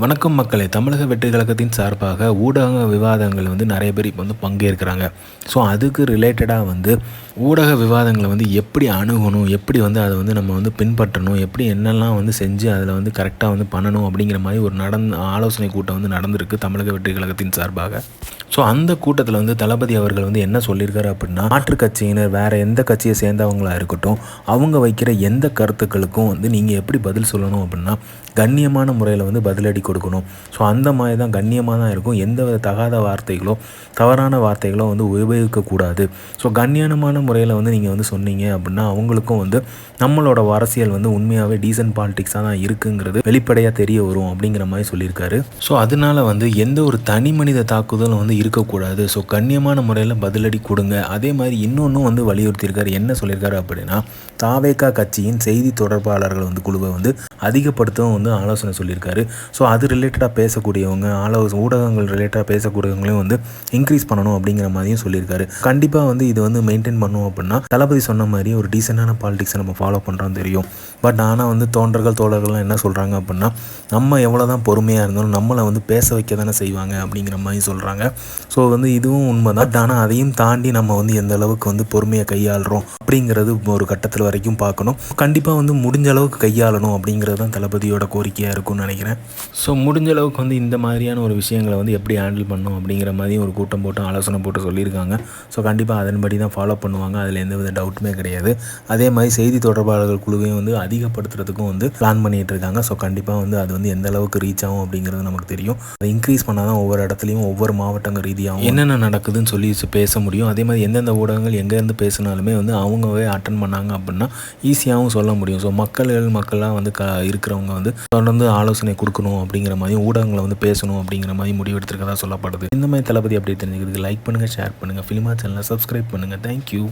வணக்கம் மக்களே. தமிழக வெற்றி கழகத்தின் சார்பாக ஊடக விவாதங்கள் வந்து நிறைய பேர் இப்போ வந்து பங்கேற்கிறாங்க. ஸோ அதுக்கு ரிலேட்டடாக வந்து ஊடக விவாதங்களை வந்து எப்படி அணுகணும் எப்படி வந்து அதை வந்து நம்ம வந்து பின்பற்றணும் எப்படி என்னெல்லாம் வந்து செஞ்சு அதில் வந்து கரெக்டாக வந்து பண்ணணும் அப்படிங்கிற மாதிரி ஒரு நடந் ஆலோசனை கூட்டம் வந்து நடந்திருக்கு தமிழக வெற்றி கழகத்தின் சார்பாக. ஸோ அந்த கூட்டத்தில் வந்து தளபதி அவர்கள் வந்து என்ன சொல்லியிருக்காரு அப்படின்னா மாற்று கட்சியினர் வேறு எந்த கட்சியை சேர்ந்தவங்களாக இருக்கட்டும் அவங்க வைக்கிற எந்த கருத்துக்களுக்கும் வந்து நீங்கள் எப்படி பதில் சொல்லணும் அப்படின்னா கண்ணியமான முறையில் வந்து பதிலடி கொடுக்கணும். ஸோ அந்த மாதிரி தான் கண்ணியமாக தான் இருக்கும். எந்த வித தகாத வார்த்தைகளோ தவறான வார்த்தைகளோ வந்து உபயோகிக்கக்கூடாது ஸோ கண்ணியமான முறையில் வந்து நீங்கள் வந்து சொன்னீங்க அப்படின்னா அவங்களுக்கும் வந்து நம்மளோட அரசியல் வந்து உண்மையாகவே டீசன்ட் பாலிடிக்ஸாக தான் இருக்குங்கிறது வெளிப்படையாக தெரிய வரும் அப்படிங்கிற மாதிரி சொல்லியிருக்காரு. ஸோ அதனால வந்து எந்த ஒரு தனி மனித தாக்குதலும் வந்து இருக்கக்கூடாது. ஸோ கண்ணியமான முறையில் பதிலடி கொடுங்க. அதே மாதிரி இன்னொன்றும் வந்து வலியுறுத்தியிருக்காரு. என்ன சொல்லியிருக்காரு அப்படின்னா தாவேகா கட்சியின் செய்தி தொடர்பாளர்கள் வந்து குழுவை வந்து அதிகப்படுத்தவும் வந்து ஆலோசனை சொல்லியிருக்காரு. ஸோ அது ரிலேட்டடாக பேசக்கூடியவங்க ஆலோசனை ஊடகங்கள் ரிலேட்டடாக பேசக்கூடியவங்களையும் வந்து இன்க்ரீஸ் பண்ணணும் அப்படிங்கிற மாதிரியும் சொல்லியிருக்காரு. கண்டிப்பாக வந்து இது வந்து மெயின்டைன் பண்ணும் அப்படின்னா தளபதி சொன்ன மாதிரி ஒரு டீசெண்டான பாலிடிக்ஸை நம்ம ஃபாலோ பண்ணுறோம் தெரியும். பட் ஆனால் வந்து தோன்றர்கள் தோழர்கள்லாம் என்ன சொல்கிறாங்க அப்படின்னா நம்ம எவ்வளோ தான் பொறுமையாக இருந்தாலும் நம்மளை வந்து பேச வைக்க தானே செய்வாங்க அப்படிங்கிற மாதிரி சொல்கிறாங்க ஸோ வந்து இதுவும் உண்மை தான் ஆனால் அதையும் தாண்டி நம்ம வந்து எந்த அளவுக்கு வந்து பொறுமையை கையாளுறோம் அப்படிங்கிறது ஒரு கட்டத்தில் வரைக்கும் பார்க்கணும். கண்டிப்பாக வந்து முடிஞ்ச அளவுக்கு கையாளணும் அப்படிங்கிறது தான் தளபதியோட கோரிக்கையாக இருக்கும்னு நினைக்கிறேன். ஸோ முடிஞ்ச அளவுக்கு வந்து இந்த மாதிரியான ஒரு விஷயங்களை வந்து எப்படி ஹேண்டில் பண்ணணும் அப்படிங்கிற மாதிரி ஒரு கூட்டம் போட்டு ஆலோசனை போட்டு சொல்லியிருக்காங்க. ஸோ கண்டிப்பாக அதன்படி தான் ஃபாலோ பண்ணுவாங்க. அதில் எந்த வித டவுட்டுமே கிடையாது. அதே மாதிரி செய்தி தொடர்பாளர்கள் குழுவையும் வந்து அதிகப்படுத்துறதுக்கும் வந்து பிளான் பண்ணிட்டு இருக்காங்க. ஸோ கண்டிப்பாக வந்து அது வந்து எந்த அளவுக்கு ரீச் ஆகும் அப்படிங்கிறது நமக்கு தெரியும். அதை இன்க்ரீஸ் பண்ணால் தான் ஒவ்வொரு இடத்துலையும் ஒவ்வொரு மாவட்டங்கள் ரீதியாகவும் என்னென்ன நடக்குதுன்னு சொல்லி பேச முடியும். அதே மாதிரி எந்தெந்த ஊடகங்கள் எங்கேருந்து பேசினாலுமே வந்து அவங்கவே அட்டன் பண்ணாங்க அப்படின்னா ஈஸியாகவும் சொல்ல முடியும். ஸோ மக்கள்கள் மக்களாக வந்து க இருக்கிறவங்க வந்து தொடர்ந்து ஆலோசனை கொடுக்கணும் அப்படிங்கிற மாதிரி ஊடகங்களை வந்து பேசணும் அப்படிங்கிற மாதிரி முடிவெடுத்திருக்கதா சொல்லப்படுது. இந்த மாதிரி தளபதி அப்படி தெரிஞ்சுக்கிறதுக்கு லைக் பண்ணுங்கள் ஷேர் பண்ணுங்கள் ஃபிலிமா சேனலை சப்ஸ்கிரைப் பண்ணுங்கள் தேங்க்யூ